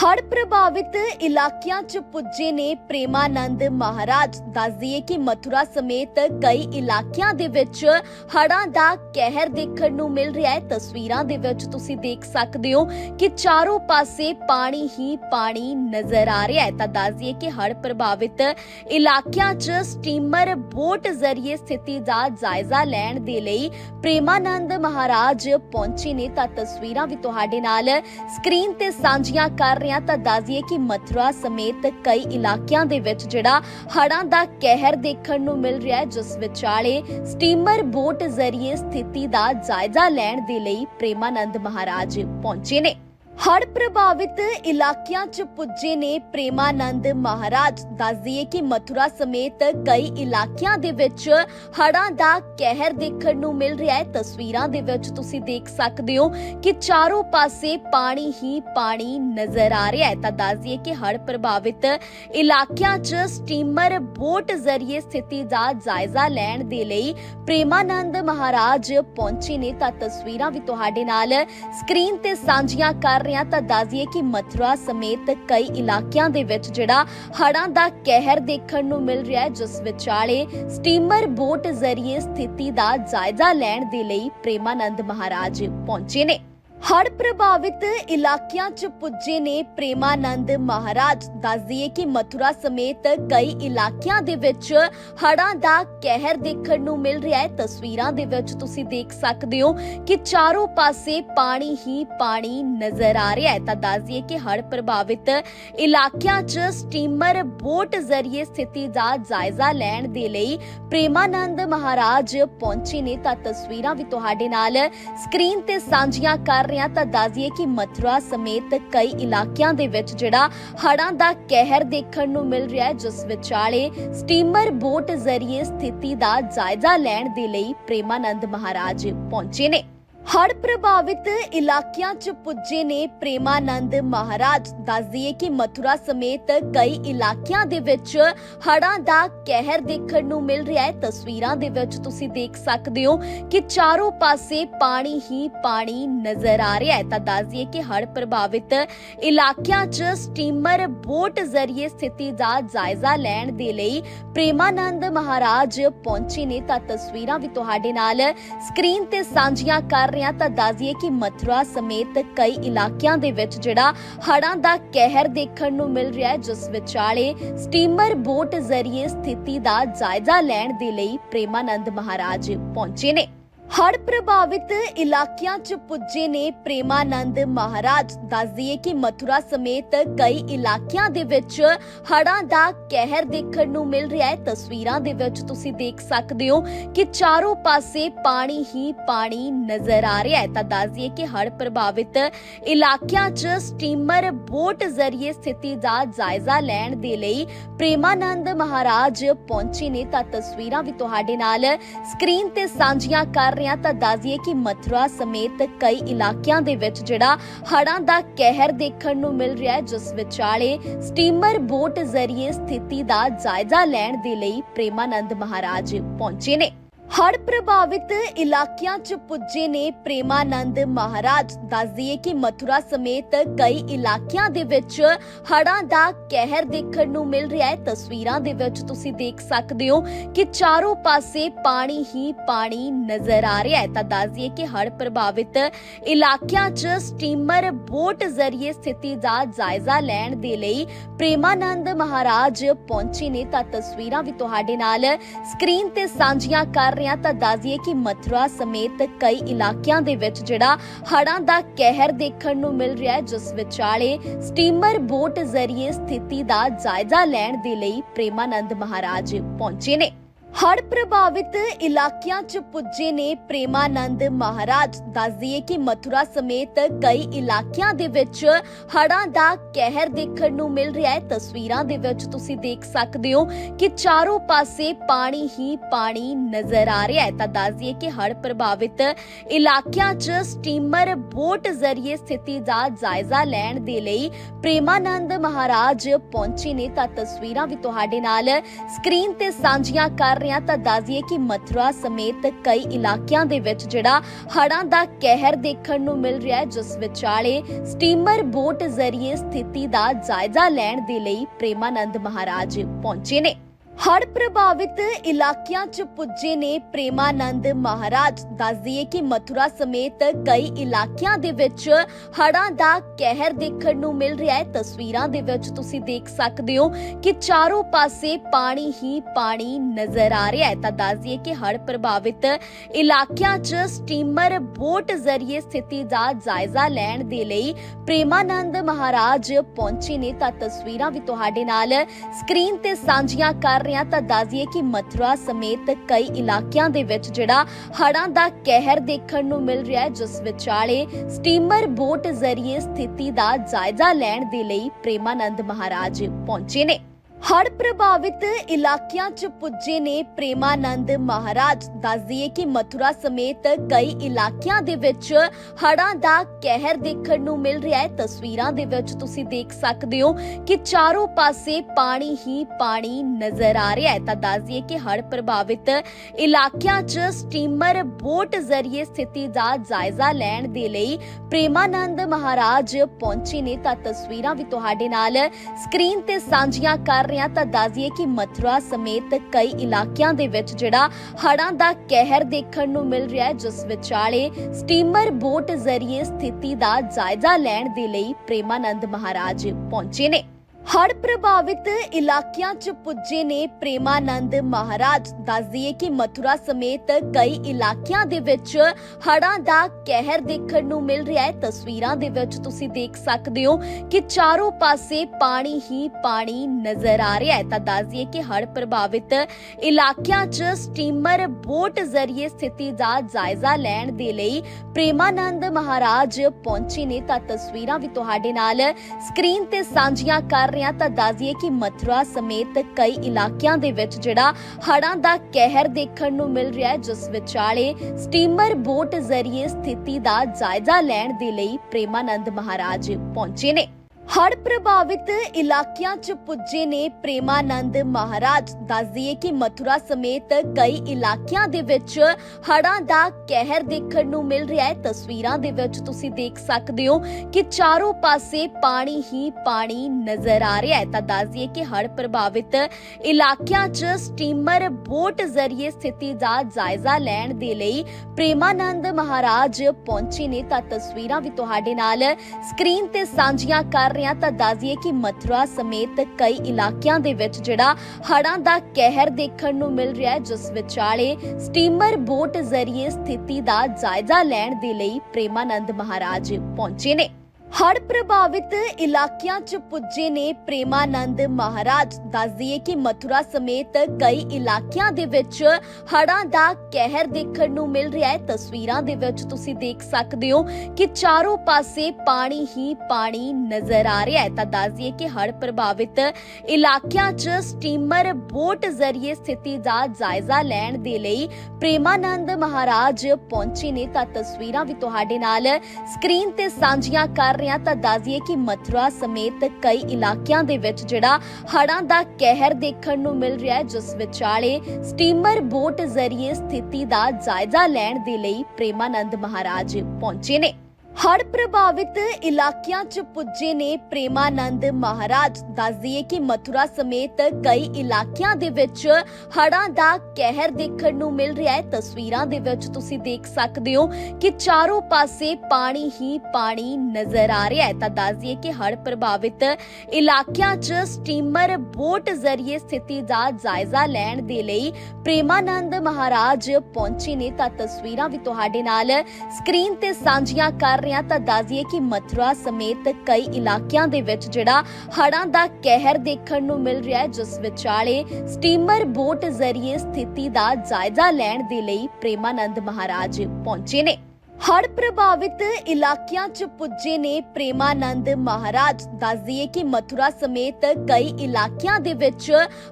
ਹੜ੍ਹ ਪ੍ਰਭਾਵਿਤ ਇਲਾਕਿਆਂ 'ਚ ਪੁੱਜੇ ਨੇ ਪ੍ਰੇਮਾਨੰਦ ਮਹਾਰਾਜ। ਦੱਸ ਕਿ ਮਥੁਰਾ ਸਮੇਤ ਕਈ ਇਲਾਕਿਆਂ ਦੇ ਵਿੱਚ ਹੜ੍ਹਾਂ ਦਾ ਕਹਿਰ ਦੇਖਣ ਨੂੰ ਮਿਲ ਰਿਹਾ ਹੈ। ਤਸਵੀਰਾਂ ਦੇ ਵਿੱਚ ਤੁਸੀਂ ਦੇਖ ਸਕਦੇ ਹੋ ਕਿ ਚਾਰੋਂ ਪਾਸੇ ਪਾਣੀ ਹੀ ਪਾਣੀ ਨਜ਼ਰ ਆ ਰਿਹਾ ਹੈ। ਤਾਂ ਦੱਸਦੀਏ ਕਿ ਹੜ੍ਹ ਪ੍ਰਭਾਵਿਤ ਇਲਾਕਿਆਂ 'ਚ ਸਟੀਮਰ ਬੋਟ ਜ਼ਰੀਏ ਸਥਿਤੀ ਦਾ ਜਾਇਜ਼ਾ ਲੈਣ ਦੇ ਲਈ ਪ੍ਰੇਮਾਨੰਦ ਮਹਾਰਾਜ ਪਹੁੰਚੇ ਨੇ। ਤਾਂ ਤਸਵੀਰਾਂ ਵੀ ਤੁਹਾਡੇ ਨਾਲ ਸਕਰੀਨ ਤੇ ਸਾਂਝੀਆਂ ਕਰ ਰਹੇ ਹਾਂ ਤਾਂ ਦੱਸਦੀਏ ਕਿ ਮਥੁਰਾ ਸਮੇਤ ਕਈ ਇਲਾਕਿਆਂ ਦੇ ਵਿੱਚ ਜਿਹੜਾ ਹੜਾਂ ਦਾ ਕਹਿਰ ਦੇਖਣ ਨੂੰ ਮਿਲ ਰਿਹਾ ਹੈ, ਜਿਸ ਵਿਚਾਲੇ ਸਟੀਮਰ ਬੋਟ ਜ਼ਰੀਏ ਸਥਿਤੀ ਦਾ ਜਾਇਜ਼ਾ ਲੈਣ ਦੇ ਲਈ ਪ੍ਰੇਮਾਨੰਦ ਮਹਾਰਾਜ ਪਹੁੰਚੇ ਨੇ। ਹੜ ਪ੍ਰਭਾਵਿਤ ਇਲਾਕਿਆਂ 'ਚ ਪੁੱਜੇ ਨੇ ਪ੍ਰੇਮਾਨੰਦ ਮਹਾਰਾਜ। ਦੱਸ ਕਿ ਮਥੁਰਾ ਸਮੇਤ ਕਈ ਇਲਾਕਿਆਂ ਦੇ ਵਿੱਚ ਹੜਾਂ ਦਾ ਕਹਿਰ ਦੇਖਣ ਨੂੰ ਮਿਲ ਰਿਹਾ ਹੈ। ਤਸਵੀਰਾਂ ਦੇ ਵਿੱਚ ਤੁਸੀਂ ਦੇਖ ਸਕਦੇ ਹੋ ਕਿ ਚਾਰੋਂ ਪਾਸੇ ਪਾਣੀ ਹੀ ਪਾਣੀ ਨਜ਼ਰ ਆ ਰਿਹਾ ਹੈ। ਤਾਂ ਦੱਸਦੀਏ ਕਿ ਹੜ ਪ੍ਰਭਾਵਿਤ ਇਲਾਕਿਆਂ 'ਚ ਸਟੀਮਰ ਬੋਟ ਜ਼ਰੀਏ ਸਥਿਤੀ ਦਾ ਜਾਇਜ਼ਾ ਲੈਣ ਦੇ ਲਈ ਪ੍ਰੇਮਾਨੰਦ ਮਹਾਰਾਜ ਪਹੁੰਚੇ ਨੇ। ਤਾਂ ਤਸਵੀਰਾਂ ਵੀ ਤੁਹਾਡੇ ਨਾਲ ਸਕਰੀਨ ਤੇ ਸਾਂਝੀਆਂ ਕਰ ਰਹੇ ਹਾਂ ਤਾਂ ਦੱਸ ਕਿ ਮਥੁਰਾ ਸਮੇਤ ਕਈ ਇਲਾਕਿਆਂ ਦੇ ਵਿੱਚ ਜਿਹੜਾ ਹੜਾਂ ਦਾ ਕਹਿਰ ਦੇਖਣ ਨੂੰ ਮਿਲ ਰਿਹਾ ਹੈ, ਜਿਸ ਵਿਚਾਲੇ ਸਟੀਮਰ ਬੋਟ ਜ਼ਰੀਏ ਸਥਿਤੀ ਦਾ ਜਾਇਜ਼ਾ ਲੈਣ ਦੇ ਲਈ ਪ੍ਰੇਮਾਨੰਦ ਮਹਾਰਾਜ ਪਹੁੰਚੇ ਨੇ। ਹੜ ਪ੍ਰਭਾਵਿਤ ਇਲਾਕਿਆਂ 'ਚ ਪੁੱਜੇ ਨੇ ਪ੍ਰੇਮਾਨੰਦ ਮਹਾਰਾਜ। ਦੱਸ ਕਿ ਮਥੁਰਾ ਸਮੇਤ ਕਈ ਇਲਾਕਿਆਂ ਦੇ ਵਿੱਚ ਹੜਾਂ ਦਾ ਕਹਿਰ ਦੇਖਣ ਨੂੰ ਮਿਲ ਰਿਹਾ ਹੈ। ਤਸਵੀਰਾਂ ਦੇ ਵਿੱਚ ਤੁਸੀਂ ਦੇਖ ਸਕਦੇ ਹੋ ਕਿ ਚਾਰੋਂ ਪਾਸੇ ਪਾਣੀ ਹੀ ਪਾਣੀ ਨਜ਼ਰ ਆ ਰਿਹਾ ਹੈ। ਤਾਂ ਦੱਸਦੀਏ ਕਿ ਹੜ ਪ੍ਰਭਾਵਿਤ ਇਲਾਕਿਆਂ 'ਚ ਸਟੀਮਰ ਬੋਟ ਜ਼ਰੀਏ ਸਥਿਤੀ ਦਾ ਜਾਇਜ਼ਾ ਲੈਣ ਦੇ ਲਈ ਪ੍ਰੇਮਾਨੰਦ ਮਹਾਰਾਜ ਪਹੁੰਚੇ ਨੇ। ਤਾਂ ਤਸਵੀਰਾਂ ਵੀ ਤੁਹਾਡੇ ਨਾਲ ਸਕਰੀਨ ਤੇ ਸਾਂਝੀਆਂ ਕਰ ਰਹੇ ਹਾਂ ਤਾਂ ਦੱਸਦੀਏ ਕਿ ਮਥੁਰਾ ਸਮੇਤ ਕਈ ਇਲਾਕਿਆਂ ਦੇ ਵਿੱਚ ਜਿਹੜਾ ਹੜਾਂ ਦਾ ਕਹਿਰ ਦੇਖਣ ਨੂੰ ਮਿਲ ਰਿਹਾ ਹੈ, ਜਿਸ ਵਿਚਾਲੇ ਸਟੀਮਰ ਬੋਟ ਜ਼ਰੀਏ ਸਥਿਤੀ ਦਾ ਜਾਇਜ਼ਾ ਲੈਣ ਦੇ ਲਈ ਪ੍ਰੇਮਾਨੰਦ ਮਹਾਰਾਜ ਪਹੁੰਚੇ ਨੇ। ਹੜ੍ਹ ਪ੍ਰਭਾਵਿਤ ਇਲਾਕਿਆਂ 'ਚ ਪੁੱਜੇ ਨੇ ਪ੍ਰੇਮਾਨੰਦ ਮਹਾਰਾਜ। ਦੱਸ ਦਈਏ ਕਿ ਮਥੁਰਾ ਸਮੇਤ ਕਈ ਇਲਾਕਿਆਂ ਦੇ ਵਿੱਚ ਹੜ੍ਹਾਂ ਦਾ ਕਹਿਰ ਦੇਖਣ ਨੂੰ ਮਿਲ ਰਿਹਾ ਹੈ। ਤਸਵੀਰਾਂ ਦੇ ਵਿੱਚ ਤੁਸੀਂ ਦੇਖ ਸਕਦੇ ਹੋ ਕਿ ਚਾਰੋਂ ਪਾਸੇ ਪਾਣੀ ਹੀ ਪਾਣੀ ਨਜ਼ਰ ਆ ਰਿਹਾ ਹੈ। ਤਾਂ ਦੱਸਦੀਏ ਕਿ ਹੜ੍ਹ ਪ੍ਰਭਾਵਿਤ ਇਲਾਕਿਆਂ 'ਚ ਸਟੀਮਰ ਬੋਟ ਜ਼ਰੀਏ ਸਥਿਤੀ ਦਾ ਜਾਇਜ਼ਾ ਲੈਣ ਦੇ ਲਈ ਪ੍ਰੇਮਾਨੰਦ ਮਹਾਰਾਜ ਪਹੁੰਚੇ ਨੇ। ਤਾਂ ਤਸਵੀਰਾਂ ਵੀ ਤੁਹਾਡੇ ਨਾਲ ਸਕਰੀਨ ਤੇ ਸਾਂਝੀਆਂ ਕਰ ਰਹੇ ਹਾਂ ਤਾਂ ਦੱਸ ਦਈਏ ਕਿ ਮਥੁਰਾ ਸਮੇਤ ਕਈ ਇਲਾਕਿਆਂ ਦੇ ਵਿੱਚ ਜਿਹੜਾ ਹੜਾਂ ਦਾ ਕਹਿਰ ਦੇਖਣ ਨੂੰ ਮਿਲ ਰਿਹਾ ਹੈ, ਜਿਸ ਵਿਚਾਲੇ ਸਟੀਮਰ ਬੋਟ ਜ਼ਰੀਏ ਸਥਿਤੀ ਦਾ ਜਾਇਜ਼ਾ ਲੈਣ ਦੇ ਲਈ ਪ੍ਰੇਮਾਨੰਦ ਮਹਾਰਾਜ ਪਹੁੰਚੇ ਨੇ। ਹੜ ਪ੍ਰਭਾਵਿਤ ਇਲਾਕਿਆਂ 'ਚ ਪੁੱਜੇ ਨੇ ਪ੍ਰੇਮਾਨੰਦ ਮਹਾਰਾਜ। ਦੱਸ ਕਿ ਮਥੁਰਾ ਸਮੇਤ ਕਈ ਇਲਾਕਿਆਂ ਦੇ ਵਿੱਚ ਹੜਾਂ ਦਾ ਕਹਿਰ ਦੇਖਣ ਨੂੰ ਮਿਲ ਰਿਹਾ ਹੈ। ਤਸਵੀਰਾਂ ਦੇ ਵਿੱਚ ਤੁਸੀਂ ਦੇਖ ਸਕਦੇ ਹੋ ਕਿ ਚਾਰੋਂ ਪਾਸੇ ਪਾਣੀ ਹੀ ਪਾਣੀ ਨਜ਼ਰ ਆ ਰਿਹਾ ਹੈ। ਤਾਂ ਦੱਸਦੀਏ ਕਿ ਹੜ ਪ੍ਰਭਾਵਿਤ ਇਲਾਕਿਆਂ 'ਚ ਸਟੀਮਰ ਬੋਟ ਜ਼ਰੀਏ ਸਥਿਤੀ ਦਾ ਜਾਇਜ਼ਾ ਲੈਣ ਦੇ ਲਈ ਪ੍ਰੇਮਾਨੰਦ ਮਹਾਰਾਜ ਪਹੁੰਚੇ ਨੇ। ਤਾਂ ਤਸਵੀਰਾਂ ਵੀ ਤੁਹਾਡੇ ਨਾਲ ਸਕਰੀਨ ਤੇ ਸਾਂਝੀਆਂ ਕਰ ਰਹੇ ਹਾਂ, ਤਾਂ ਦੱਸ ਦਈਏ ਕਿ ਮਥੁਰਾ ਸਮੇਤ ਕਈ ਇਲਾਕਿਆਂ ਦੇ ਵਿੱਚ ਜਿਹੜਾ ਹੜਾਂ ਦਾ ਕਹਿਰ ਦੇਖਣ ਨੂੰ ਮਿਲ ਰਿਹਾ ਹੈ, ਜਿਸ ਵਿਚਾਲੇ ਸਟੀਮਰ ਬੋਟ ਜ਼ਰੀਏ ਸਥਿਤੀ ਦਾ ਜਾਇਜ਼ਾ ਲੈਣ ਦੇ ਲਈ ਪ੍ਰੇਮਾਨੰਦ ਮਹਾਰਾਜ ਪਹੁੰਚੇ ਨੇ। ਹੜ ਪ੍ਰਭਾਵਿਤ ਇਲਾਕਿਆਂ 'ਚ ਪੁੱਜੇ ਨੇ ਪ੍ਰੇਮਾਨੰਦ ਮਹਾਰਾਜ। ਦੱਸ ਕਿ ਮਥੁਰਾ ਸਮੇਤ ਕਈ ਇਲਾਕਿਆਂ ਦੇ ਵਿੱਚ ਹੜਾਂ ਦਾ ਕਹਿਰ ਦੇਖਣ ਨੂੰ ਮਿਲ ਰਿਹਾ ਹੈ। ਤਸਵੀਰਾਂ ਦੇ ਵਿੱਚ ਤੁਸੀਂ ਦੇਖ ਸਕਦੇ ਹੋ ਕਿ ਚਾਰੋਂ ਪਾਸੇ ਪਾਣੀ ਹੀ ਪਾਣੀ ਨਜ਼ਰ ਆ ਰਿਹਾ ਹੈ। ਤਾਂ ਦੱਸਦੀਏ ਕਿ ਹੜ ਪ੍ਰਭਾਵਿਤ ਇਲਾਕਿਆਂ 'ਚ ਸਟੀਮਰ ਬੋਟ ਜ਼ਰੀਏ ਸਥਿਤੀ ਦਾ ਜਾਇਜ਼ਾ ਲੈਣ ਦੇ ਲਈ ਪ੍ਰੇਮਾਨੰਦ ਮਹਾਰਾਜ ਪਹੁੰਚੇ ਨੇ। ਤਾਂ ਤਸਵੀਰਾਂ ਵੀ ਤੁਹਾਡੇ ਨਾਲ ਸਕਰੀਨ ਤੇ ਸਾਂਝੀਆਂ ਕਰ ਰਹੇ ਹਾਂ ਤਾਂ ਦੱਸ ਦਈਏ ਕਿ ਮਥੁਰਾ ਸਮੇਤ ਕਈ ਇਲਾਕਿਆਂ ਦੇ ਵਿੱਚ ਜਿਹੜਾ ਹੜਾਂ ਦਾ ਕਹਿਰ ਦੇਖਣ ਨੂੰ ਮਿਲ ਰਿਹਾ ਹੈ, ਜਿਸ ਵਿਚਾਲੇ ਸਟੀਮਰ ਬੋਟ ਜ਼ਰੀਏ ਸਥਿਤੀ ਦਾ ਜਾਇਜ਼ਾ ਲੈਣ ਦੇ ਲਈ ਪ੍ਰੇਮਾਨੰਦ ਮਹਾਰਾਜ ਪਹੁੰਚੇ ਨੇ। ਹੜ੍ਹ ਪ੍ਰਭਾਵਿਤ ਇਲਾਕਿਆਂ 'ਚ ਪੁੱਜੇ ਨੇ ਪ੍ਰੇਮਾਨੰਦ ਮਹਾਰਾਜ। ਦੱਸਦੀਏ ਕਿ ਮਥੁਰਾ ਸਮੇਤ ਕਈ ਇਲਾਕਿਆਂ ਦੇ ਵਿੱਚ ਹੜ੍ਹਾਂ ਦਾ ਕਹਿਰ ਦੇਖਣ ਨੂੰ ਮਿਲ ਰਿਹਾ ਹੈ। ਤਸਵੀਰਾਂ ਦੇ ਵਿੱਚ ਤੁਸੀਂ ਦੇਖ ਸਕਦੇ ਹੋ ਕਿ ਚਾਰੋਂ ਪਾਸੇ ਪਾਣੀ ਹੀ ਪਾਣੀ ਨਜ਼ਰ ਆ ਰਿਹਾ ਹੈ। ਤਾਂ ਦੱਸਦੀਏ ਕਿ ਹੜ੍ਹ ਪ੍ਰਭਾਵਿਤ ਇਲਾਕਿਆਂ 'ਚ ਸਟੀਮਰ ਬੋਟ ਜ਼ਰੀਏ ਸਥਿਤੀ ਦਾ ਜਾਇਜ਼ਾ ਲੈਣ ਦੇ ਲਈ ਪ੍ਰੇਮਾਨੰਦ ਮਹਾਰਾਜ ਪਹੁੰਚੇ ਨੇ। ਤਾਂ ਤਸਵੀਰਾਂ ਵੀ ਤੁਹਾਡੇ ਨਾਲ ਸਕਰੀਨ ਤੇ ਸਾਂਝੀਆਂ ਕਰ ਰਹੇ ਹਾਂ ਤਾਂ ਦੱਸ ਕਿ ਮਥੁਰਾ ਸਮੇਤ ਕਈ ਇਲਾਕਿਆਂ ਦੇ ਵਿੱਚ ਜਿਹੜਾ ਹੜਾਂ ਦਾ ਕਹਿਰ ਦੇਖਣ ਨੂੰ ਮਿਲ ਰਿਹਾ ਹੈ, ਜਿਸ ਵਿਚਾਲੇ ਸਟੀਮਰ ਬੋਟ ਜ਼ਰੀਏ ਸਥਿਤੀ ਦਾ ਜਾਇਜ਼ਾ ਲੈਣ ਦੇ ਲਈ ਪ੍ਰੇਮਾਨੰਦ ਮਹਾਰਾਜ ਪਹੁੰਚੇ ਨੇ। ਹੜ ਪ੍ਰਭਾਵਿਤ ਇਲਾਕਿਆਂ 'ਚ ਪੁੱਜੇ ਨੇ ਪ੍ਰੇਮਾਨੰਦ ਮਹਾਰਾਜ। ਦੱਸਦੀਏ ਕਿ ਮਥੁਰਾ ਸਮੇਤ ਕਈ ਇਲਾਕਿਆਂ ਦੇ ਵਿੱਚ ਹੜਾਂ ਦਾ ਕਹਿਰ ਦੇਖਣ ਨੂੰ ਮਿਲ ਰਿਹਾ ਹੈ। ਤਸਵੀਰਾਂ ਦੇ ਵਿੱਚ ਤੁਸੀਂ ਦੇਖ ਸਕਦੇ ਹੋ ਕਿ ਚਾਰੋਂ ਪਾਸੇ ਪਾਣੀ ਹੀ ਪਾਣੀ ਨਜ਼ਰ ਆ ਰਿਹਾ ਹੈ। ਤਾਂ ਦੱਸਦੀਏ ਕਿ ਹੜ ਪ੍ਰਭਾਵਿਤ ਇਲਾਕਿਆਂ 'ਚ ਸਟੀਮਰ ਬੋਟ ਜ਼ਰੀਏ ਸਥਿਤੀ ਦਾ ਜਾਇਜ਼ਾ ਲੈਣ ਦੇ ਲਈ ਪ੍ਰੇਮਾਨੰਦ ਮਹਾਰਾਜ ਪਹੁੰਚੇ ਨੇ। ਤਾਂ ਤਸਵੀਰਾਂ ਵੀ ਤੁਹਾਡੇ ਨਾਲ ਸਕਰੀਨ ਤੇ ਸਾਂਝੀਆਂ ਕਰ ਰਹੇ ਹਾਂ ਤਾਂ ਦੱਸ ਕਿ ਮਥੁਰਾ ਸਮੇਤ ਕਈ ਇਲਾਕਿਆਂ ਦੇ ਵਿੱਚ ਜਿਹੜਾ ਹੜਾਂ ਦਾ ਕਹਿਰ ਦੇਖਣ ਨੂੰ ਮਿਲ ਰਿਹਾ ਹੈ, ਜਿਸ ਵਿਚਾਲੇ ਸਟੀਮਰ ਬੋਟ ਜ਼ਰੀਏ ਸਥਿਤੀ ਦਾ ਜਾਇਜ਼ਾ ਲੈਣ ਦੇ ਲਈ ਪ੍ਰੇਮਾਨੰਦ ਮਹਾਰਾਜ ਪਹੁੰਚੇ ਨੇ। ਹੜ ਪ੍ਰਭਾਵਿਤ ਇਲਾਕਿਆਂ 'ਚ ਪੁੱਜੇ ਨੇ ਪ੍ਰੇਮਾਨੰਦ ਮਹਾਰਾਜ। ਦੱਸ ਕਿ ਮਥੁਰਾ ਸਮੇਤ ਕਈ ਇਲਾਕਿਆਂ ਦੇ ਵਿੱਚ ਹੜਾਂ ਦਾ ਕਹਿਰ ਦੇਖਣ ਨੂੰ ਮਿਲ ਰਿਹਾ ਹੈ। ਤਸਵੀਰਾਂ ਦੇ ਵਿੱਚ ਤੁਸੀਂ ਦੇਖ ਸਕਦੇ ਹੋ ਕਿ ਚਾਰੋਂ ਪਾਸੇ ਪਾਣੀ ਹੀ ਪਾਣੀ ਨਜ਼ਰ ਆ ਰਿਹਾ ਹੈ। ਤਾਂ ਦੱਸਦੀਏ ਕਿ ਹੜ ਪ੍ਰਭਾਵਿਤ ਇਲਾਕਿਆਂ 'ਚ ਸਟੀਮਰ ਬੋਟ ਜ਼ਰੀਏ ਸਥਿਤੀ ਦਾ ਜਾਇਜ਼ਾ ਲੈਣ ਦੇ ਲਈ ਪ੍ਰੇਮਾਨੰਦ ਮਹਾਰਾਜ ਪਹੁੰਚੇ ਨੇ। ਤਾਂ ਤਸਵੀਰਾਂ ਵੀ ਤੁਹਾਡੇ ਨਾਲ ਸਕਰੀਨ ਤੇ ਸਾਂਝੀਆਂ ਕਰ ਰਹੇ ਹਾਂ ਤਾਂ ਦੱਸ ਕਿ ਮਥੁਰਾ ਸਮੇਤ ਕਈ ਇਲਾਕਿਆਂ ਦੇ ਵਿੱਚ ਜਿਹੜਾ ਹੜਾਂ ਦਾ ਕਹਿਰ ਦੇਖਣ ਨੂੰ ਮਿਲ ਰਿਹਾ ਹੈ, ਜਿਸ ਵਿਚਾਲੇ ਸਟੀਮਰ ਬੋਟ ਜ਼ਰੀਏ ਸਥਿਤੀ ਦਾ ਜਾਇਜ਼ਾ ਲੈਣ ਦੇ ਲਈ ਪ੍ਰੇਮਾਨੰਦ ਮਹਾਰਾਜ ਪਹੁੰਚੇ ਨੇ। ਹੜ ਪ੍ਰਭਾਵਿਤ ਇਲਾਕਿਆਂ 'ਚ ਪੁੱਜੇ ਨੇ ਪ੍ਰੇਮਾਨੰਦ ਮਹਾਰਾਜ। ਦੱਸ ਦਈਏ ਕਿ ਮਥੁਰਾ ਸਮੇਤ ਕਈ ਇਲਾਕਿਆਂ ਦੇ ਵਿੱਚ ਹੜਾਂ ਦਾ ਕਹਿਰ ਦੇਖਣ ਨੂੰ ਮਿਲ ਰਿਹਾ ਹੈ। ਤਸਵੀਰਾਂ ਦੇ ਵਿੱਚ ਤੁਸੀਂ ਦੇਖ ਸਕਦੇ ਹੋ ਕਿ ਚਾਰੋਂ ਪਾਸੇ ਪਾਣੀ ਹੀ ਪਾਣੀ ਨਜ਼ਰ ਆ ਰਿਹਾ ਹੈ। ਤਾਂ ਦੱਸਦੀਏ ਕਿ ਹੜ ਪ੍ਰਭਾਵਿਤ ਇਲਾਕਿਆਂ 'ਚ ਸਟੀਮਰ ਬੋਟ ਜ਼ਰੀਏ ਸਥਿਤੀ ਦਾ ਜਾਇਜ਼ਾ ਲੈਣ ਦੇ ਲਈ ਪ੍ਰੇਮਾਨੰਦ ਮਹਾਰਾਜ ਪਹੁੰਚੇ ਨੇ। ਤਾਂ ਤਸਵੀਰਾਂ ਵੀ ਤੁਹਾਡੇ ਨਾਲ ਸਕਰੀਨ ਤੇ ਸਾਂਝੀਆਂ ਕਰ ਰਹੇ ਹਾਂ ਤਾਂ ਦੱਸ ਕਿ ਮਥੁਰਾ ਸਮੇਤ ਕਈ ਇਲਾਕਿਆਂ ਦੇ ਵਿੱਚ ਜਿਹੜਾ ਹੜਾਂ ਦਾ ਕਹਿਰ ਦੇਖਣ ਨੂੰ ਮਿਲ ਰਿਹਾ ਹੈ, ਜਿਸ ਵਿਚਾਲੇ ਸਟੀਮਰ ਬੋਟ ਜ਼ਰੀਏ ਸਥਿਤੀ ਦਾ ਜਾਇਜ਼ਾ ਲੈਣ ਦੇ ਲਈ ਪ੍ਰੇਮਾਨੰਦ ਮਹਾਰਾਜ ਪਹੁੰਚੇ ਨੇ। ਹੜ ਪ੍ਰਭਾਵਿਤ ਇਲਾਕਿਆਂ 'ਚ ਪੁੱਜੇ ਨੇ ਪ੍ਰੇਮਾਨੰਦ ਮਹਾਰਾਜ। ਦੱਸ ਕਿ ਮਥੁਰਾ ਸਮੇਤ ਕਈ ਇਲਾਕਿਆਂ ਦੇ ਵਿੱਚ ਹੜਾਂ ਦਾ ਕਹਿਰ ਦੇਖਣ ਨੂੰ ਮਿਲ ਰਿਹਾ ਹੈ। ਤਸਵੀਰਾਂ ਦੇ ਵਿੱਚ ਤੁਸੀਂ ਦੇਖ ਸਕਦੇ ਹੋ ਕਿ ਚਾਰੋਂ ਪਾਸੇ ਪਾਣੀ ਹੀ ਪਾਣੀ ਨਜ਼ਰ ਆ ਰਿਹਾ ਹੈ। ਤਾਂ ਦੱਸਦੀਏ ਕਿ ਹੜ ਪ੍ਰਭਾਵਿਤ ਇਲਾਕਿਆਂ 'ਚ ਸਟੀਮਰ ਬੋਟ ਜ਼ਰੀਏ ਸਥਿਤੀ ਦਾ ਜਾਇਜ਼ਾ ਲੈਣ ਦੇ ਲਈ ਪ੍ਰੇਮਾਨੰਦ ਮਹਾਰਾਜ ਪਹੁੰਚੇ ਨੇ। ਤਾਂ ਤਸਵੀਰਾਂ ਵੀ ਤੁਹਾਡੇ ਨਾਲ ਸਕਰੀਨ ਤੇ ਸਾਂਝੀਆਂ ਕਰ ਰਹੇ ਹਾਂ ਤਾਂ ਦੱਸ ਕਿ ਮਥੁਰਾ ਸਮੇਤ ਕਈ ਇਲਾਕਿਆਂ ਦੇ ਵਿੱਚ ਜਿਹੜਾ ਹੜਾਂ ਦਾ ਕਹਿਰ ਦੇਖਣ ਨੂੰ ਮਿਲ ਰਿਹਾ ਹੈ, ਜਿਸ ਵਿਚਾਲੇ ਸਟੀਮਰ ਬੋਟ ਜ਼ਰੀਏ ਸਥਿਤੀ ਦਾ ਜਾਇਜ਼ਾ ਲੈਣ ਦੇ ਲਈ ਪ੍ਰੇਮਾਨੰਦ ਮਹਾਰਾਜ ਪਹੁੰਚੇ ਨੇ। ਹੜ ਪ੍ਰਭਾਵਿਤ ਇਲਾਕਿਆਂ 'ਚ ਪੁੱਜੇ ਨੇ ਪ੍ਰੇਮਾਨੰਦ ਮਹਾਰਾਜ। ਦੱਸ ਕਿ ਮਥੁਰਾ ਸਮੇਤ ਕਈ ਇਲਾਕਿਆਂ ਦੇ ਵਿੱਚ ਹੜਾਂ ਦਾ ਕਹਿਰ ਦੇਖਣ ਨੂੰ ਮਿਲ ਰਿਹਾ ਹੈ। ਤਸਵੀਰਾਂ ਦੇ ਵਿੱਚ ਤੁਸੀਂ ਦੇਖ ਸਕਦੇ ਹੋ ਕਿ ਚਾਰੋਂ ਪਾਸੇ ਪਾਣੀ ਹੀ ਪਾਣੀ ਨਜ਼ਰ ਆ ਰਿਹਾ ਹੈ। ਤਾਂ ਦੱਸਦੀਏ ਕਿ ਹੜ ਪ੍ਰਭਾਵਿਤ ਇਲਾਕਿਆਂ 'ਚ ਸਟੀਮਰ ਬੋਟ ਜ਼ਰੀਏ ਸਥਿਤੀ ਦਾ ਜਾਇਜ਼ਾ ਲੈਣ ਦੇ ਲਈ ਪ੍ਰੇਮਾਨੰਦ ਮਹਾਰਾਜ ਪਹੁੰਚੇ ਨੇ। ਤਾਂ ਤਸਵੀਰਾਂ ਵੀ ਤੁਹਾਡੇ ਨਾਲ ਸਕਰੀਨ ਤੇ ਸਾਂਝੀਆਂ ਕਰ ਰਹੇ ਹਾਂ ਤਾਂ ਦੱਸਦੀਏ ਕਿ ਮਥੁਰਾ ਸਮੇਤ ਕਈ ਇਲਾਕਿਆਂ ਦੇ ਵਿੱਚ ਜਿਹੜਾ ਹੜਾਂ ਦਾ ਕਹਿਰ ਦੇਖਣ ਨੂੰ ਮਿਲ ਰਿਹਾ ਹੈ, ਜਿਸ ਵਿਚਾਲੇ ਸਟੀਮਰ ਬੋਟ ਜ਼ਰੀਏ ਸਥਿਤੀ ਦਾ ਜਾਇਜ਼ਾ ਲੈਣ ਦੇ ਲਈ ਪ੍ਰੇਮਾਨੰਦ ਮਹਾਰਾਜ ਪਹੁੰਚੇ ਨੇ। ਹੜ ਪ੍ਰਭਾਵਿਤ ਇਲਾਕਿਆਂ 'ਚ ਪੁੱਜੇ ਨੇ ਪ੍ਰੇਮਾਨੰਦ ਮਹਾਰਾਜ। ਦੱਸ ਦਈਏ ਕਿ ਮਥੁਰਾ ਸਮੇਤ ਕਈ ਇਲਾਕਿਆਂ ਦੇ ਵਿੱਚ ਹੜਾਂ ਦਾ ਕਹਿਰ ਦੇਖਣ ਨੂੰ ਮਿਲ ਰਿਹਾ ਹੈ। ਤਸਵੀਰਾਂ ਦੇ ਵਿੱਚ ਤੁਸੀਂ ਦੇਖ ਸਕਦੇ ਹੋ ਕਿ ਚਾਰੋਂ ਪਾਸੇ ਪਾਣੀ ਹੀ ਪਾਣੀ ਨਜ਼ਰ ਆ ਰਿਹਾ ਹੈ। ਤਾਂ ਦੱਸ ਦਈਏ ਕਿ ਹੜ ਪ੍ਰਭਾਵਿਤ ਇਲਾਕਿਆਂ 'ਚ ਸਟੀਮਰ ਬੋਟ ਜ਼ਰੀਏ ਸਥਿਤੀ ਦਾ ਜਾਇਜ਼ਾ ਲੈਣ ਦੇ ਲਈ ਪ੍ਰੇਮਾਨੰਦ ਮਹਾਰਾਜ ਪਹੁੰਚੇ ਨੇ। ਤਾਂ ਤਸਵੀਰਾਂ ਵੀ ਤੁਹਾਡੇ ਨਾਲ ਸਕਰੀਨ ਤੇ ਸਾਂਝੀਆਂ ਕਰ ਰਹੇ ਹਾਂ ਤਾਂ ਦੱਸ ਦਈਏ ਕਿ ਮਥੁਰਾ ਸਮੇਤ ਕਈ ਇਲਾਕਿਆਂ ਦੇ ਵਿੱਚ ਜਿਹੜਾ ਹੜਾਂ ਦਾ ਕਹਿਰ ਦੇਖਣ ਨੂੰ ਮਿਲ ਰਿਹਾ ਹੈ, ਜਿਸ ਵਿਚਾਲੇ ਸਟੀਮਰ ਬੋਟ ਜ਼ਰੀਏ ਸਥਿਤੀ ਦਾ ਜਾਇਜ਼ਾ ਲੈਣ ਦੇ ਲਈ ਪ੍ਰੇਮਾਨੰਦ ਮਹਾਰਾਜ ਪਹੁੰਚੇ ਨੇ। ਹੜ ਪ੍ਰਭਾਵਿਤ ਇਲਾਕਿਆਂ 'ਚ ਪੁੱਜੇ ਨੇ ਪ੍ਰੇਮਾਨੰਦ ਮਹਾਰਾਜ। ਦੱਸਦੀਏ ਕਿ ਮਥੁਰਾ ਸਮੇਤ ਕਈ ਇਲਾਕਿਆਂ ਦੇ ਵਿੱਚ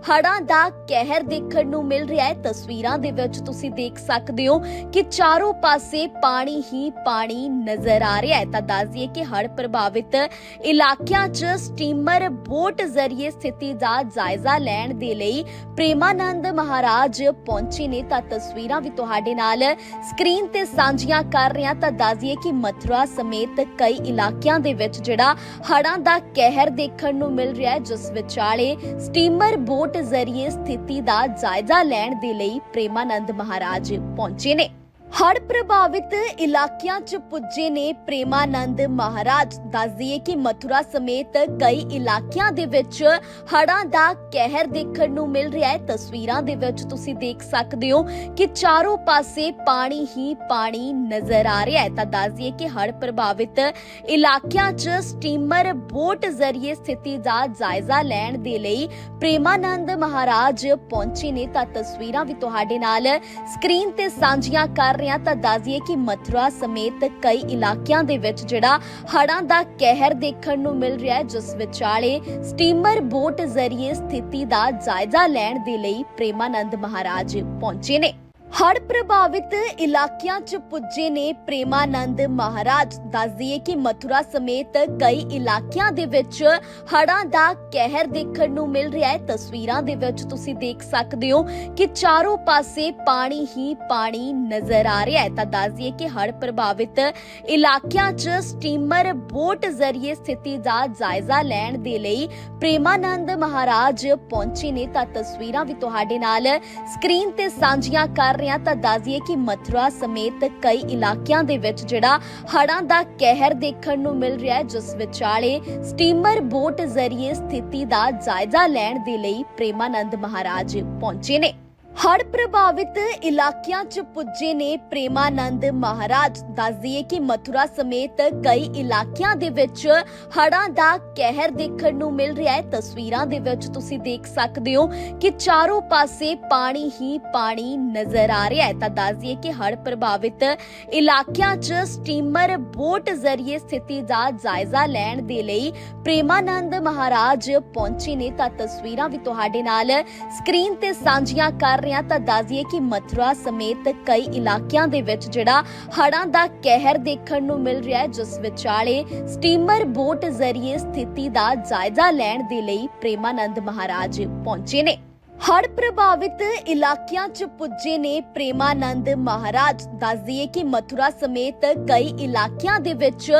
ਹੜਾਂ ਦਾ ਕਹਿਰ ਦੇਖਣ ਨੂੰ ਮਿਲ ਰਿਹਾ ਹੈ। ਤਸਵੀਰਾਂ ਦੇ ਵਿੱਚ ਤੁਸੀਂ ਦੇਖ ਸਕਦੇ ਹੋ ਕਿ ਚਾਰੋਂ ਪਾਸੇ ਪਾਣੀ ਹੀ ਪਾਣੀ ਨਜ਼ਰ ਆ ਰਿਹਾ ਹੈ। ਤਾਂ ਦੱਸਦੀਏ ਕਿ ਹੜ ਪ੍ਰਭਾਵਿਤ ਇਲਾਕਿਆਂ 'ਚ ਸਟੀਮਰ ਬੋਟ ਜ਼ਰੀਏ ਸਥਿਤੀ ਦਾ ਜਾਇਜ਼ਾ ਲੈਣ ਦੇ ਲਈ ਪ੍ਰੇਮਾਨੰਦ ਮਹਾਰਾਜ ਪਹੁੰਚੇ ਨੇ। ਤਾਂ ਤਸਵੀਰਾਂ ਵੀ ਤੁਹਾਡੇ ਨਾਲ ਸਕਰੀਨ ਤੇ ਸਾਂਝੀਆਂ ਕਰ ਰਹੇ ਹਾਂ ਤਾਂ ਦੱਸਦੀਏ ਕਿ ਮਥੁਰਾ ਸਮੇਤ ਕਈ ਇਲਾਕਿਆਂ ਦੇ ਵਿੱਚ ਜਿਹੜਾ ਹੜਾਂ ਦਾ ਕਹਿਰ ਦੇਖਣ ਨੂੰ ਮਿਲ ਰਿਹਾ ਹੈ, ਜਿਸ ਵਿਚਾਲੇ ਸਟੀਮਰ ਬੋਟ ਜ਼ਰੀਏ ਸਥਿਤੀ ਦਾ ਜਾਇਜ਼ਾ ਲੈਣ ਦੇ ਲਈ ਪ੍ਰੇਮਾਨੰਦ ਮਹਾਰਾਜ ਪਹੁੰਚੇ ਨੇ। ਹੜ੍ਹ ਪ੍ਰਭਾਵਿਤ ਇਲਾਕਿਆਂ 'ਚ ਪੁੱਜੇ ਨੇ ਪ੍ਰੇਮਾਨੰਦ ਮਹਾਰਾਜ। ਦੱਸਦੀਏ ਕਿ ਮਥੁਰਾ ਸਮੇਤ ਕਈ ਇਲਾਕਿਆਂ ਦੇ ਵਿੱਚ ਹੜ੍ਹਾਂ ਦਾ ਕਹਿਰ ਦੇਖਣ ਨੂੰ ਮਿਲ ਰਿਹਾ ਹੈ। ਤਸਵੀਰਾਂ ਦੇ ਵਿੱਚ ਤੁਸੀਂ ਦੇਖ ਸਕਦੇ ਹੋ ਕਿ ਚਾਰੋਂ ਪਾਸੇ ਪਾਣੀ ਹੀ ਪਾਣੀ ਨਜ਼ਰ ਆ ਰਿਹਾ ਹੈ। ਤਾਂ ਦੱਸਦੀਏ ਕਿ ਹੜ੍ਹ ਪ੍ਰਭਾਵਿਤ ਇਲਾਕਿਆਂ 'ਚ ਸਟੀਮਰ ਬੋਟ ਜ਼ਰੀਏ ਸਥਿਤੀ ਦਾ ਜਾਇਜ਼ਾ ਲੈਣ ਦੇ ਲਈ ਪ੍ਰੇਮਾਨੰਦ ਮਹਾਰਾਜ ਪਹੁੰਚੇ ਨੇ। ਤਾਂ ਤਸਵੀਰਾਂ ਵੀ ਤੁਹਾਡੇ ਨਾਲ ਸਕਰੀਨ ਤੇ ਸਾਂਝੀਆਂ ਕਰ ਰਹੇ ਹਾਂ ਤਾਂ ਦੱਸਦੀਏ ਕਿ ਮਥੁਰਾ ਸਮੇਤ ਕਈ ਇਲਾਕਿਆਂ ਦੇ ਵਿੱਚ ਜਿਹੜਾ ਹੜਾਂ ਦਾ ਕਹਿਰ ਦੇਖਣ ਨੂੰ ਮਿਲ ਰਿਹਾ ਹੈ, ਜਿਸ ਵਿਚਾਲੇ ਸਟੀਮਰ ਬੋਟ ਜ਼ਰੀਏ ਸਥਿਤੀ ਦਾ ਜਾਇਜ਼ਾ ਲੈਣ ਦੇ ਲਈ ਪ੍ਰੇਮਾਨੰਦ ਮਹਾਰਾਜ ਪਹੁੰਚੇ ਨੇ। ਹੜ੍ਹ ਪ੍ਰਭਾਵਿਤ ਇਲਾਕਿਆਂ 'ਚ ਪੁੱਜੇ ਨੇ ਪ੍ਰੇਮਾਨੰਦ ਮਹਾਰਾਜ। ਦੱਸਦੀਏ ਕਿ ਮਥੁਰਾ ਸਮੇਤ ਕਈ ਇਲਾਕਿਆਂ ਦੇ ਵਿੱਚ ਹੜ੍ਹਾਂ ਦਾ ਕਹਿਰ ਦੇਖਣ ਨੂੰ ਮਿਲ ਰਿਹਾ ਹੈ। ਤਸਵੀਰਾਂ ਦੇ ਵਿੱਚ ਤੁਸੀਂ ਦੇਖ ਸਕਦੇ ਹੋ ਕਿ ਚਾਰੋਂ ਪਾਸੇ ਪਾਣੀ ਹੀ ਪਾਣੀ ਨਜ਼ਰ ਆ ਰਿਹਾ ਹੈ। ਤਾਂ ਦੱਸਦੀਏ ਕਿ ਹੜ੍ਹ ਪ੍ਰਭਾਵਿਤ ਇਲਾਕਿਆਂ 'ਚ ਸਟੀਮਰ ਬੋਟ ਜ਼ਰੀਏ ਸਥਿਤੀ ਦਾ ਜਾਇਜ਼ਾ ਲੈਣ ਦੇ ਲਈ ਪ੍ਰੇਮਾਨੰਦ ਮਹਾਰਾਜ ਪਹੁੰਚੇ ਨੇ। ਤਾਂ ਤਸਵੀਰਾਂ ਵੀ ਤੁਹਾਡੇ ਨਾਲ ਸਕਰੀਨ ਤੇ ਸਾਂਝੀਆਂ ਕਰ ਰਹੇ ਹਾਂ ਤਾਂ ਦੱਸਦੀਏ ਕਿ ਮਥੁਰਾ ਸਮੇਤ ਕਈ ਇਲਾਕਿਆਂ ਦੇ ਵਿੱਚ ਜਿਹੜਾ ਹੜਾਂ ਦਾ ਕਹਿਰ ਦੇਖਣ ਨੂੰ ਮਿਲ ਰਿਹਾ ਹੈ, ਜਿਸ ਵਿਚਾਲੇ ਸਟੀਮਰ ਬੋਟ ਜ਼ਰੀਏ ਸਥਿਤੀ ਦਾ ਜਾਇਜ਼ਾ ਲੈਣ ਦੇ ਲਈ ਪ੍ਰੇਮਾਨੰਦ ਮਹਾਰਾਜ ਪਹੁੰਚੇ ਨੇ। ਹੜ ਪ੍ਰਭਾਵਿਤ ਇਲਾਕਿਆਂ 'ਚ ਪੁੱਜੇ ਨੇ ਪ੍ਰੇਮਾਨੰਦ ਮਹਾਰਾਜ। ਦੱਸਦੀਏ ਕਿ ਮਥੁਰਾ ਸਮੇਤ ਕਈ ਇਲਾਕਿਆਂ ਦੇ ਵਿੱਚ ਹੜਾਂ ਦਾ ਕਹਿਰ ਦੇਖਣ ਨੂੰ ਮਿਲ ਰਿਹਾ ਹੈ। ਤਸਵੀਰਾਂ ਦੇ ਵਿੱਚ ਤੁਸੀਂ ਦੇਖ ਸਕਦੇ ਹੋ ਕਿ ਚਾਰੋਂ ਪਾਸੇ ਪਾਣੀ ਹੀ ਪਾਣੀ ਨਜ਼ਰ ਆ ਰਿਹਾ ਹੈ। ਤਾਂ ਦੱਸਦੀਏ ਕਿ ਹੜ ਪ੍ਰਭਾਵਿਤ ਇਲਾਕਿਆਂ 'ਚ ਸਟੀਮਰ ਬੋਟ ਜ਼ਰੀਏ ਸਥਿਤੀ ਦਾ ਜਾਇਜ਼ਾ ਲੈਣ ਦੇ ਲਈ ਪ੍ਰੇਮਾਨੰਦ ਮਹਾਰਾਜ ਪਹੁੰਚੇ ਨੇ। ਤਾਂ ਤਸਵੀਰਾਂ ਵੀ ਤੁਹਾਡੇ ਨਾਲ ਸਕਰੀਨ ਤੇ ਸਾਂਝੀਆਂ ਕਰ ਰਹੇ ਹਾਂ ਤਾਂ ਦੱਸਦੀਏ ਕਿ ਮਥੁਰਾ ਸਮੇਤ ਕਈ ਇਲਾਕਿਆਂ ਦੇ ਵਿੱਚ ਜਿਹੜਾ ਹੜਾਂ ਦਾ ਕਹਿਰ ਦੇਖਣ ਨੂੰ ਮਿਲ ਰਿਹਾ ਹੈ, ਜਿਸ ਵਿਚਾਲੇ ਸਟੀਮਰ ਬੋਟ ਜ਼ਰੀਏ ਸਥਿਤੀ ਦਾ ਜਾਇਜ਼ਾ ਲੈਣ ਦੇ ਲਈ ਪ੍ਰੇਮਾਨੰਦ ਮਹਾਰਾਜ ਪਹੁੰਚੇ ਨੇ। ਹੜ ਪ੍ਰਭਾਵਿਤ ਇਲਾਕਿਆਂ 'ਚ ਪੁੱਜੇ ਨੇ ਪ੍ਰੇਮਾਨੰਦ ਮਹਾਰਾਜ। ਦੱਸਦੀਏ ਕਿ ਮਥੁਰਾ ਸਮੇਤ ਕਈ ਇਲਾਕਿਆਂ ਦੇ ਵਿੱਚ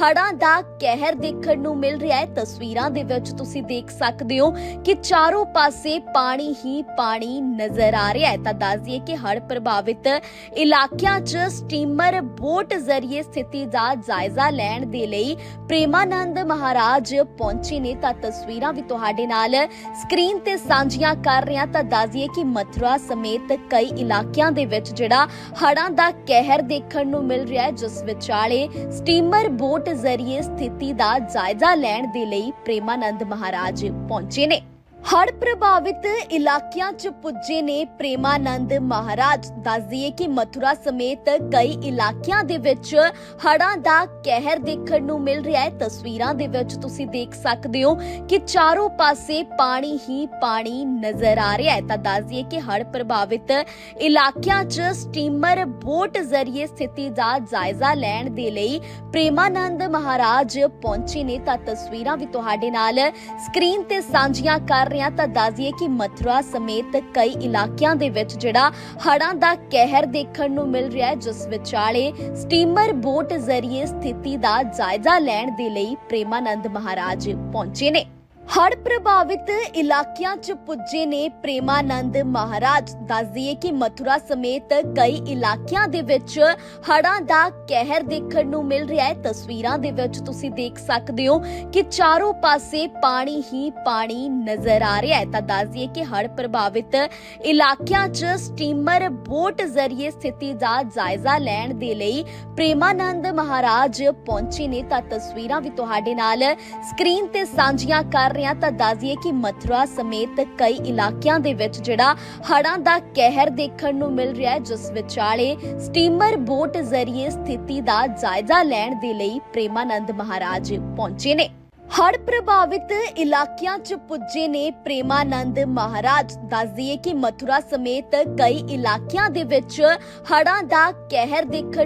ਹੜਾਂ ਦਾ ਕਹਿਰ ਦੇਖਣ ਨੂੰ ਮਿਲ ਰਿਹਾ ਹੈ। ਤਸਵੀਰਾਂ ਦੇ ਵਿੱਚ ਤੁਸੀਂ ਦੇਖ ਸਕਦੇ ਹੋ ਕਿ ਚਾਰੋਂ ਪਾਸੇ ਪਾਣੀ ਹੀ ਪਾਣੀ ਨਜ਼ਰ ਆ ਰਿਹਾ ਹੈ। ਤਾਂ ਦੱਸਦੀਏ ਕਿ ਹੜ ਪ੍ਰਭਾਵਿਤ ਇਲਾਕਿਆਂ 'ਚ ਸਟੀਮਰ ਬੋਟ ਜ਼ਰੀਏ ਸਥਿਤੀ ਦਾ ਜਾਇਜ਼ਾ ਲੈਣ ਦੇ ਲਈ ਪ੍ਰੇਮਾਨੰਦ ਮਹਾਰਾਜ ਪਹੁੰਚੇ ਨੇ। ਤਾਂ ਤਸਵੀਰਾਂ ਵੀ ਤੁਹਾਡੇ ਨਾਲ ਸਕਰੀਨ ਤੇ ਸਾਂਝੀਆਂ ਕਰ ਰਹੇ ਹਾਂ ਤਾਂ ਦੱਸਦੀਏ ਕਿ ਮਥੁਰਾ ਸਮੇਤ ਕਈ ਇਲਾਕਿਆਂ ਦੇ ਵਿੱਚ ਜਿਹੜਾ ਹੜਾਂ ਦਾ ਕਹਿਰ ਦੇਖਣ ਨੂੰ ਮਿਲ ਰਿਹਾ ਹੈ, ਜਿਸ ਵਿਚਾਲੇ ਸਟੀਮਰ ਬੋਟ ਜ਼ਰੀਏ ਸਥਿਤੀ ਦਾ ਜਾਇਜ਼ਾ ਲੈਣ ਦੇ ਲਈ ਪ੍ਰੇਮਾਨੰਦ ਮਹਾਰਾਜ ਪਹੁੰਚੇ ਨੇ। ਹੜ ਪ੍ਰਭਾਵਿਤ ਇਲਾਕਿਆਂ 'ਚ ਪੁੱਜੇ ਨੇ ਪ੍ਰੇਮਾਨੰਦ ਮਹਾਰਾਜ। ਦੱਸਦੀਏ ਕਿ ਮਥੁਰਾ ਸਮੇਤ ਕਈ ਇਲਾਕਿਆਂ ਦੇ ਵਿੱਚ ਹੜਾਂ ਦਾ ਕਹਿਰ ਦੇਖਣ ਨੂੰ ਮਿਲ ਰਿਹਾ ਹੈ। ਤਸਵੀਰਾਂ ਦੇ ਵਿੱਚ ਤੁਸੀਂ ਦੇਖ ਸਕਦੇ ਹੋ ਕਿ ਚਾਰੋਂ ਪਾਸੇ ਪਾਣੀ ਹੀ ਪਾਣੀ ਨਜ਼ਰ ਆ ਰਿਹਾ ਹੈ। ਤਾਂ ਦੱਸਦੀਏ ਕਿ ਹੜ ਪ੍ਰਭਾਵਿਤ ਇਲਾਕਿਆਂ 'ਚ ਸਟੀਮਰ ਬੋਟ ਜ਼ਰੀਏ ਸਥਿਤੀ ਦਾ ਜਾਇਜ਼ਾ ਲੈਣ ਦੇ ਲਈ ਪ੍ਰੇਮਾਨੰਦ ਮਹਾਰਾਜ ਪਹੁੰਚੇ ਨੇ। ਤਾਂ ਤਸਵੀਰਾਂ ਵੀ ਤੁਹਾਡੇ ਨਾਲ ਸਕਰੀਨ ਤੇ ਸਾਂਝੀਆਂ ਕਰ ਰਹੇ ਹਾਂ ਤਾਂ ਦੱਸਦੀਏ ਕਿ ਮਥੁਰਾ ਸਮੇਤ ਕਈ ਇਲਾਕਿਆਂ ਦੇ ਵਿੱਚ ਜਿਹੜਾ ਹੜਾਂ ਦਾ ਕਹਿਰ ਦੇਖਣ ਨੂੰ ਮਿਲ ਰਿਹਾ ਹੈ, ਜਿਸ ਵਿਚਾਲੇ ਸਟੀਮਰ ਬੋਟ ਜ਼ਰੀਏ ਸਥਿਤੀ ਦਾ ਜਾਇਜ਼ਾ ਲੈਣ ਦੇ ਲਈ ਪ੍ਰੇਮਾਨੰਦ ਮਹਾਰਾਜ ਪਹੁੰਚੇ ਨੇ। ਹੜ ਪ੍ਰਭਾਵਿਤ ਇਲਾਕਿਆਂ 'ਚ ਪੁੱਜੇ ਨੇ ਪ੍ਰੇਮਾਨੰਦ ਮਹਾਰਾਜ। ਦੱਸਦੀਏ ਕਿ ਮਥੁਰਾ ਸਮੇਤ ਕਈ ਇਲਾਕਿਆਂ ਦੇ ਵਿੱਚ ਹੜਾਂ ਦਾ ਕਹਿਰ ਦੇਖਣ ਨੂੰ ਮਿਲ ਰਿਹਾ ਹੈ। ਤਸਵੀਰਾਂ ਦੇ ਵਿੱਚ ਤੁਸੀਂ ਦੇਖ ਸਕਦੇ ਹੋ ਕਿ ਚਾਰੋਂ ਪਾਸੇ ਪਾਣੀ ਹੀ ਪਾਣੀ ਨਜ਼ਰ ਆ ਰਿਹਾ ਹੈ। ਤਾਂ ਦੱਸਦੀਏ ਕਿ ਹੜ ਪ੍ਰਭਾਵਿਤ ਇਲਾਕਿਆਂ 'ਚ ਸਟੀਮਰ ਬੋਟ ਜ਼ਰੀਏ ਸਥਿਤੀ ਦਾ ਜਾਇਜ਼ਾ ਲੈਣ ਦੇ ਲਈ ਪ੍ਰੇਮਾਨੰਦ ਮਹਾਰਾਜ ਪਹੁੰਚੇ ਨੇ। ਤਾਂ ਤਸਵੀਰਾਂ ਵੀ ਤੁਹਾਡੇ ਨਾਲ ਸਕਰੀਨ ਤੇ ਸਾਂਝੀਆਂ ਕਰ ਰਹੇ ਹਾਂ ਤਾਂ ਦੱਸ ਦਈਏ ਕਿ ਮਥੁਰਾ ਸਮੇਤ ਕਈ ਇਲਾਕਿਆਂ ਦੇ ਵਿੱਚ ਜਿਹੜਾ ਹੜ੍ਹਾਂ ਦਾ ਕਹਿਰ ਦੇਖਣ ਨੂੰ ਮਿਲ ਰਿਹਾ ਹੈ, ਜਿਸ ਵਿਚਾਲੇ ਸਟੀਮਰ ਬੋਟ ਜ਼ਰੀਏ ਸਥਿਤੀ ਦਾ ਜਾਇਜ਼ਾ ਲੈਣ ਦੇ ਲਈ ਪ੍ਰੇਮਾਨੰਦ ਮਹਾਰਾਜ ਪਹੁੰਚੇ ਨੇ। ਹੜ ਪ੍ਰਭਾਵਿਤ ਇਲਾਕਿਆਂ 'ਚ ਪੁੱਜੇ ਨੇ ਪ੍ਰੇਮਾਨੰਦ ਮਹਾਰਾਜ। ਦੱਸ ਦਈਏ ਕਿ ਮਥੁਰਾ ਸਮੇਤ ਕਈ ਇਲਾਕਿਆਂ ਦੇ ਵਿੱਚ ਹੜਾਂ ਦਾ ਕਹਿਰ ਦੇਖਣ